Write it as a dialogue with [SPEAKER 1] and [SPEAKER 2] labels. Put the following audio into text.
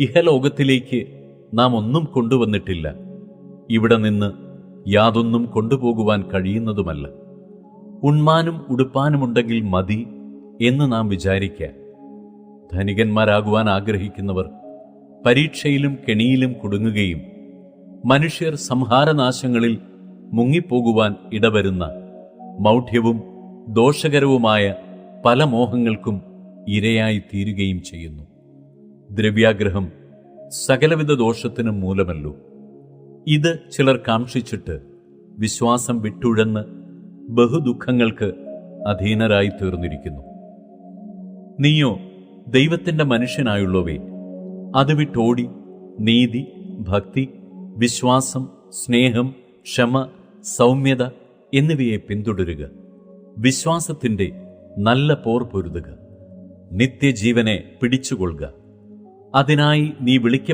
[SPEAKER 1] ഇഹലോകത്തിലേക്ക് നാം ഒന്നും കൊണ്ടുവന്നിട്ടില്ല. ഇവിടെ നിന്ന് യാതൊന്നും കൊണ്ടുപോകുവാൻ കഴിയുന്നതുമല്ല. ഉണ്മാനും ഉടുപ്പാനുമുണ്ടെങ്കിൽ മതി എന്ന് നാം വിചാരിക്കാം. ധനികന്മാരാകുവാൻ ആഗ്രഹിക്കുന്നവർ പരീക്ഷയിലും കെണിയിലും കുടുങ്ങുകയും മനുഷ്യർ സംഹാരനാശങ്ങളിൽ മുങ്ങിപ്പോകുവാൻ ഇടവരുന്ന മൗഢ്യവും ദോഷകരവുമായ പല മോഹങ്ങൾക്കും ഇരയായി തീരുകയും ചെയ്യുന്നു. ദ്രവ്യാഗ്രഹം സകലവിധ ദോഷത്തിനും മൂലമല്ലോ. ഇത് ചിലർ കാക്ഷിച്ചിട്ട് വിശ്വാസം വിട്ടുഴന്ന് ബഹുദുഃഖങ്ങൾക്ക് അധീനരായി തീർന്നിരിക്കുന്നു. നീയോ ദൈവത്തിന്റെ മനുഷ്യനായുള്ളവേ അത് വിട്ടോടി നീതി ഭക്തി വിശ്വാസം സ്നേഹം ക്ഷമ സൗമ്യത എന്നിവയെ പിന്തുടരുക. വിശ്വാസത്തിന്റെ നല്ല പോർ പൊരുതുക. നിത്യജീവനെ പിടിച്ചുകൊള്ളുക. അതിനായി നീ വിളിക്ക